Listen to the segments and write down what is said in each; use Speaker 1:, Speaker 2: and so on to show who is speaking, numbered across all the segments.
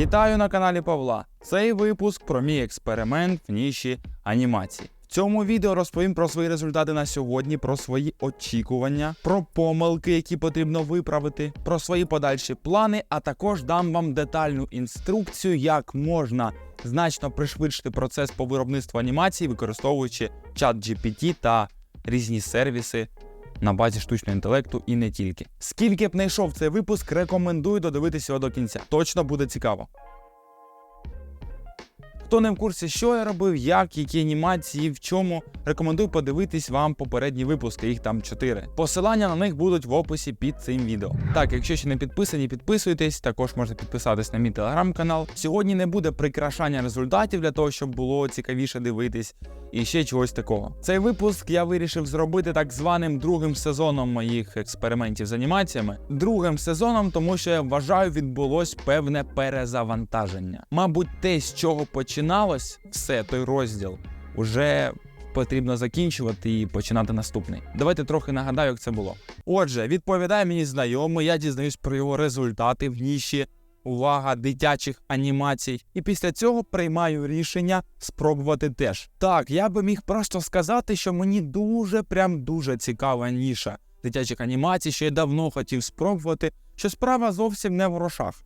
Speaker 1: Вітаю на каналі Павла. Цей випуск про мій експеримент в ніші анімації. В цьому відео розповім про свої результати на сьогодні, про свої очікування, про помилки, які потрібно виправити, про свої подальші плани, а також дам вам детальну інструкцію, як можна значно пришвидшити процес по виробництву анімації, використовуючи чат GPT та різні сервіси на базі штучного інтелекту і не тільки. Скільки б не йшов цей випуск, рекомендую додивитися його до кінця. Точно буде цікаво. Хто не в курсі, що я робив, як, які анімації, в чому, рекомендую подивитись вам попередні випуски, їх там 4. Посилання на них будуть в описі під цим відео. Так, якщо ще не підписані, підписуйтесь, також можете підписатись на мій телеграм-канал. Сьогодні не буде прикрашання результатів для того, щоб було цікавіше дивитись і ще чогось такого. Цей випуск я вирішив зробити так званим другим сезоном моїх експериментів з анімаціями. Другим сезоном, тому що я вважаю, відбулось певне перезавантаження. Мабуть, те, з чого починалось все той розділ, уже потрібно закінчувати і починати наступний. Давайте трохи нагадаю, як це було. Отже, відповідає мені знайомий, я дізнаюсь про його результати в ніші увага дитячих анімацій. І після цього приймаю рішення спробувати теж. Так, я би міг просто сказати, що мені дуже прям дуже цікава ніша дитячих анімацій, що я давно хотів спробувати, що справа зовсім не в грошах.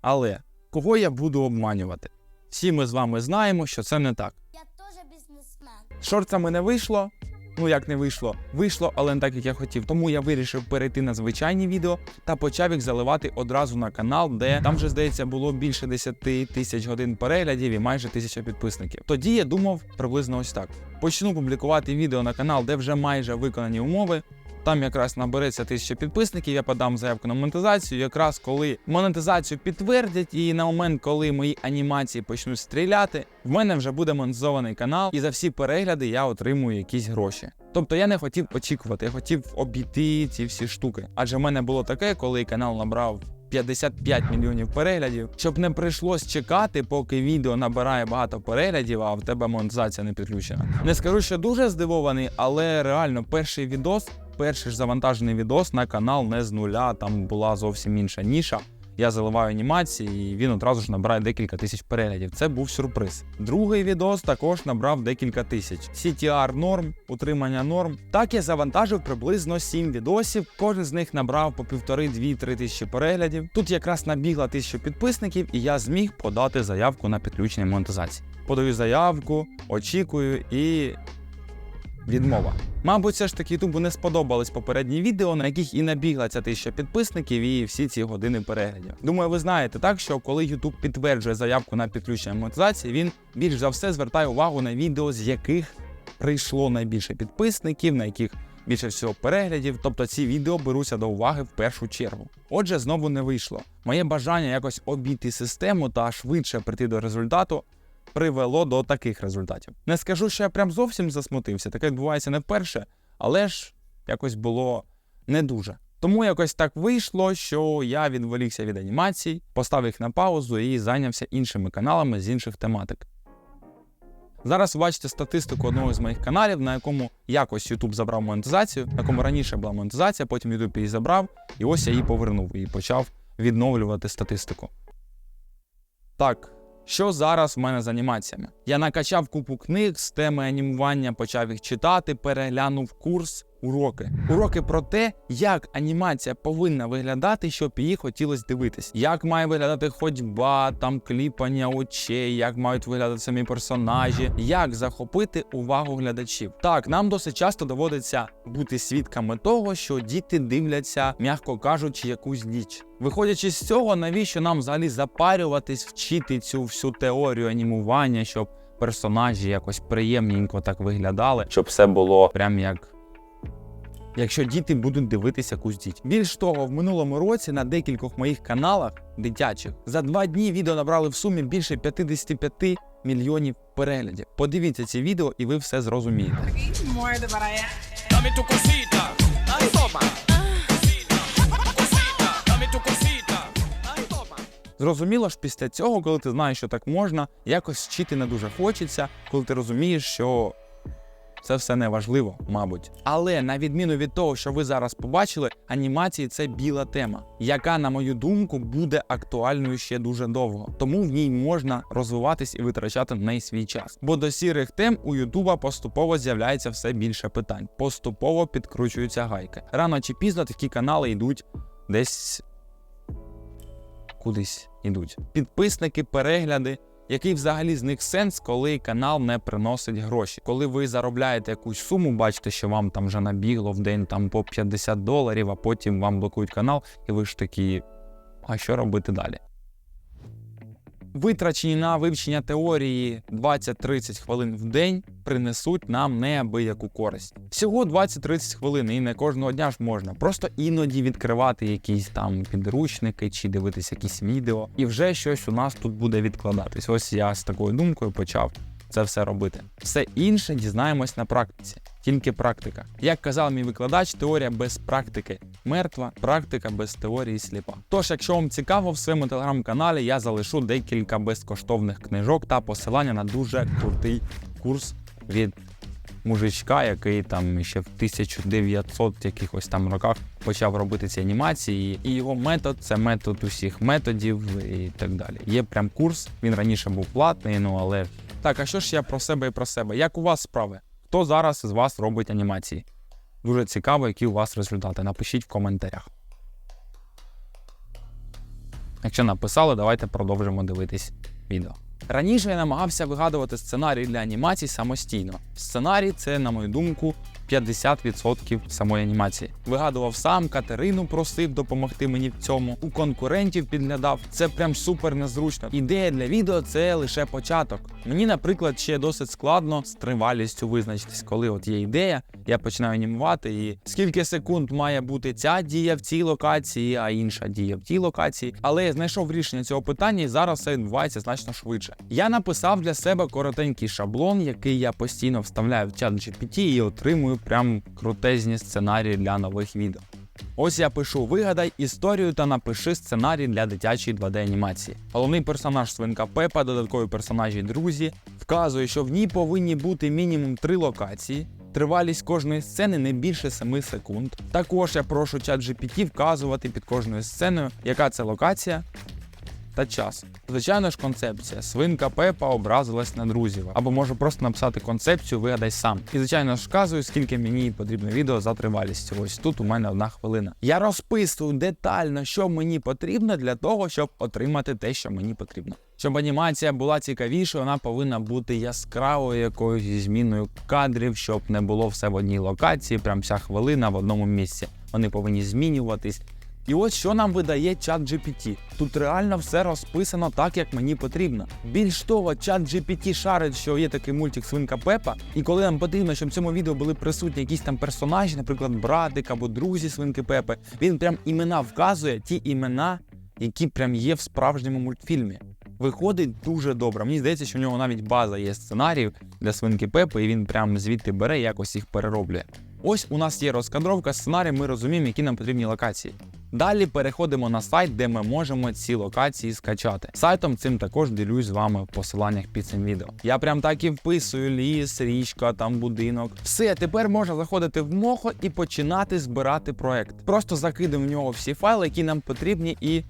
Speaker 1: Але кого я буду обманювати? Всі ми з вами знаємо, що це не так.
Speaker 2: Я теж бізнесмен.
Speaker 1: З шорцами не вийшло. Ну як не вийшло? Вийшло, але не так, як я хотів. Тому я вирішив перейти на звичайні відео та почав їх заливати одразу на канал, де там вже здається було більше 10 тисяч годин переглядів і майже тисяча підписників. Тоді я думав приблизно ось так: почну публікувати відео на канал, де вже майже виконані умови. Там якраз набереться тисяча підписників, я подам заявку на монетизацію. Якраз коли монетизацію підтвердять, і на момент, коли мої анімації почнуть стріляти, в мене вже буде монетизований канал, і за всі перегляди я отримую якісь гроші. Тобто я не хотів очікувати, я хотів обійти ці всі штуки. Адже в мене було таке, коли канал набрав 55 мільйонів переглядів, щоб не прийшлось чекати, поки відео набирає багато переглядів, а в тебе монетизація не підключена. Не скажу, що дуже здивований, але реально перший відос, перший ж завантажений відос на канал не з нуля. Там була зовсім інша ніша. Я заливаю анімації, і він одразу ж набирає декілька тисяч переглядів. Це був сюрприз. Другий відос також набрав декілька тисяч. CTR норм, утримання норм. Так я завантажив приблизно 7 відосів. Кожен з них набрав по півтори-дві-три тисячі переглядів. Тут якраз набігла тисяча підписників, і я зміг подати заявку на підключення монетизації. Подаю заявку, очікую і. Відмова. Мабуть, все ж таки Ютубу не сподобались попередні відео, на яких і набігла ця тисяча підписників і всі ці години переглядів. Думаю, ви знаєте так, що коли Ютуб підтверджує заявку на підключення монетизації, він більш за все звертає увагу на відео, з яких прийшло найбільше підписників, на яких більше всього переглядів. Тобто ці відео беруться до уваги в першу чергу. Отже, знову не вийшло. Моє бажання якось обійти систему та швидше прийти до результату привело до таких результатів. Не скажу, що я прям зовсім засмутився, таке відбувається не вперше, але ж якось було не дуже. Тому якось так вийшло, що я відволікся від анімацій, поставив їх на паузу і зайнявся іншими каналами з інших тематик. Зараз ви бачите статистику одного з моїх каналів, на якому якось YouTube забрав монетизацію, на якому раніше була монетизація, потім YouTube її забрав, і ось я її повернув і почав відновлювати статистику. Так, що зараз в мене з анімаціями? Я накачав купу книг з теми анімування, почав їх читати, переглянув курс, уроки. Уроки про те, як анімація повинна виглядати, щоб її хотілося дивитись. Як має виглядати ходьба, там кліпання очей, як мають виглядати самі персонажі, як захопити увагу глядачів. Так, нам досить часто доводиться бути свідками того, що діти дивляться, м'яко кажучи, якусь діч. Виходячи з цього, навіщо нам взагалі запарюватись, вчити цю всю теорію анімування, щоб персонажі якось приємненько так виглядали, щоб все було прям як. Якщо діти будуть дивитися якусь діть. Більш того, в минулому році на декількох моїх каналах дитячих за два дні відео набрали в сумі більше 55 мільйонів переглядів. Подивіться ці відео, і ви все зрозумієте. Зрозуміло ж, після цього, коли ти знаєш, що так можна, якось вчити не дуже хочеться, коли ти розумієш, що це все не важливо, мабуть. Але на відміну від того, що ви зараз побачили, анімації це біла тема, яка, на мою думку, буде актуальною ще дуже довго. Тому в ній можна розвиватись і витрачати на неї свій час. Бо до сірих тем у Ютуба поступово з'являється все більше питань, поступово підкручуються гайки. Рано чи пізно такі канали йдуть десь кудись ідуть. Підписники, перегляди. Який взагалі з них сенс, коли канал не приносить гроші? Коли ви заробляєте якусь суму, бачите, що вам там вже набігло в день там по 50 доларів, а потім вам блокують канал, і ви ж такі, а що робити далі? Витрачені на вивчення теорії 20-30 хвилин в день принесуть нам неабияку користь. Всього 20-30 хвилин, і не кожного дня ж можна. Просто іноді відкривати якісь там підручники чи дивитися якісь відео, і вже щось у нас тут буде відкладатись. Ось я з такою думкою почав це все робити. Все інше дізнаємось на практиці. Тільки практика. Як казав мій викладач, теорія без практики мертва, практика без теорії сліпа. Тож, якщо вам цікаво, в своєму телеграм-каналі я залишу декілька безкоштовних книжок та посилання на дуже крутий курс від мужичка, який там ще в 1900 якихось там роках почав робити ці анімації. І його метод це метод усіх методів і так далі. Є прям курс. Він раніше був платний, ну але так. А що ж я про себе і про себе? Як у вас справи? Хто зараз з вас робить анімації? Дуже цікаво, які у вас результати. Напишіть в коментарях. Якщо написали, давайте продовжимо дивитись відео. Раніше я намагався вигадувати сценарій для анімацій самостійно. Сценарій це, на мою думку, 50% самої анімації. Вигадував сам, Катерину просив допомогти мені в цьому. У конкурентів підглядав. Це прям супер незручно. Ідея для відео це лише початок. Мені, наприклад, ще досить складно з тривалістю визначитись, коли от є ідея, я починаю анімувати, і скільки секунд має бути ця дія в цій локації, а інша дія в тій локації. Але я знайшов рішення цього питання, і зараз все відбувається значно швидше. Я написав для себе коротенький шаблон, який я постійно вставляю в чат GPT і отримую прям крутезні сценарії для нових відео. Ось я пишу: вигадай історію та напиши сценарій для дитячої 2D анімації. Головний персонаж свинка Пепа, додаткові персонажі друзі, вказує, що в ній повинні бути мінімум три локації. Тривалість кожної сцени не більше 7 секунд. Також я прошу чат GPT вказувати під кожною сценою, яка це локація та час. Звичайно ж, концепція. Свинка Пепа образилась на друзів. Або можу просто написати концепцію, вигадай сам. І звичайно ж вказую, скільки мені потрібно відео за тривалістю. Ось тут у мене одна хвилина. Я розписую детально, що мені потрібно для того, щоб отримати те, що мені потрібно. Щоб анімація була цікавішою, вона повинна бути яскравою якоюсь зміною кадрів, щоб не було все в одній локації, прям вся хвилина в одному місці. Вони повинні змінюватись. І ось що нам видає чат GPT. Тут реально все розписано так, як мені потрібно. Більш того, чат GPT шарить, що є такий мультик Свинка Пепа, і коли нам потрібно, щоб в цьому відео були присутні якісь там персонажі, наприклад, братик або друзі свинки Пепи, він прям імена вказує, ті імена, які прям є в справжньому мультфільмі. Виходить дуже добре. Мені здається, що в нього навіть база є сценаріїв для свинки Пепи, і він прям звідти бере якось їх перероблює. Ось у нас є розкадровка сценарію, ми розуміємо, які нам потрібні локації. Далі переходимо на сайт, де ми можемо ці локації скачати. Сайтом цим також ділюсь з вами в посиланнях під цим відео. Я прям так і вписую ліс, річка, там будинок. Все, тепер можна заходити в мохо і починати збирати проект. Просто закидемо в нього всі файли, які нам потрібні, і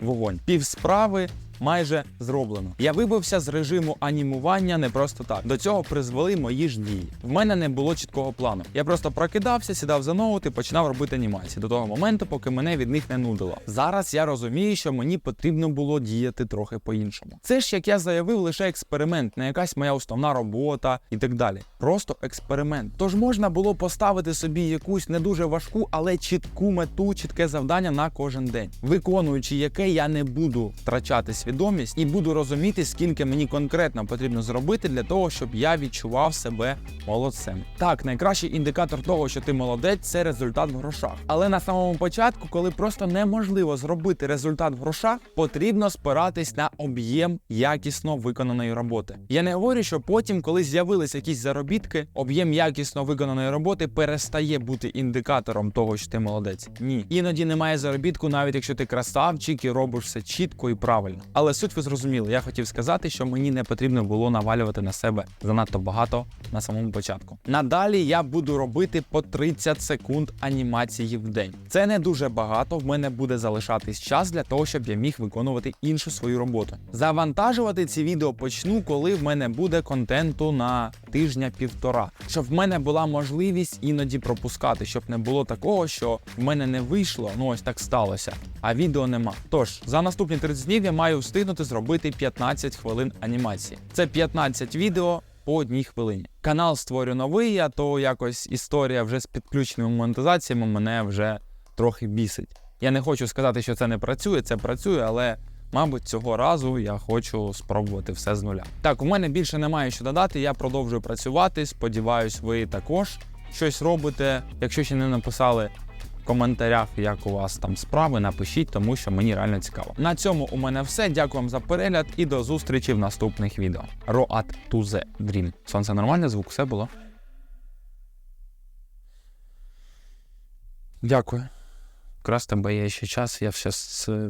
Speaker 1: вогонь. Пів справи майже зроблено. Я вибився з режиму анімування не просто так. До цього призвели мої ж дії. В мене не було чіткого плану. Я просто прокидався, сідав за ноут і починав робити анімації до того моменту, поки мене від них не нудило. Зараз я розумію, що мені потрібно було діяти трохи по-іншому. Це ж, як я заявив, лише експеримент, не якась моя основна робота і так далі. Просто експеримент. Тож можна було поставити собі якусь не дуже важку, але чітку мету, чітке завдання на кожен день, виконуючи яке я не буду втрачати свідомість і буду розуміти, скільки мені конкретно потрібно зробити для того, щоб я відчував себе молодцем. Так, найкращий індикатор того, що ти молодець, це результат в грошах. Але на самому початку, коли просто неможливо зробити результат в грошах, потрібно спиратись на об'єм якісно виконаної роботи. Я не говорю, що потім, коли з'явились якісь заробітки, об'єм якісно виконаної роботи перестає бути індикатором того, що ти молодець. Ні, іноді немає заробітку, навіть якщо ти красавчик і робиш все чітко і правильно. Але суть ви зрозуміли. Я хотів сказати, що мені не потрібно було навалювати на себе занадто багато на самому початку. Надалі я буду робити по 30 секунд анімації в день. Це не дуже багато. В мене буде залишатись час для того, щоб я міг виконувати іншу свою роботу. Завантажувати ці відео почну, коли в мене буде контенту на тижня-півтора, щоб в мене була можливість іноді пропускати, щоб не було такого, що в мене не вийшло. Ну ось так сталося, а відео нема. Тож за наступні 30 днів я маю встигнути зробити 15 хвилин анімації. Це 15 відео. По одній хвилині. Канал створю новий, а то якось історія вже з підключеними монетизаціями мене вже трохи бісить. Я не хочу сказати, що це не працює, це працює, але мабуть цього разу я хочу спробувати все з нуля. Так, у мене більше немає що додати. Я продовжую працювати. Сподіваюсь, ви також щось робите. Якщо ще не написали в коментарях, як у вас там справи, напишіть, тому що мені реально цікаво. На цьому у мене все. Дякую вам за перегляд і до зустрічі в наступних відео. Road to the Dream. Сонце нормальний звук, все було. Дякую. Якраз тебе є ще час, я все, все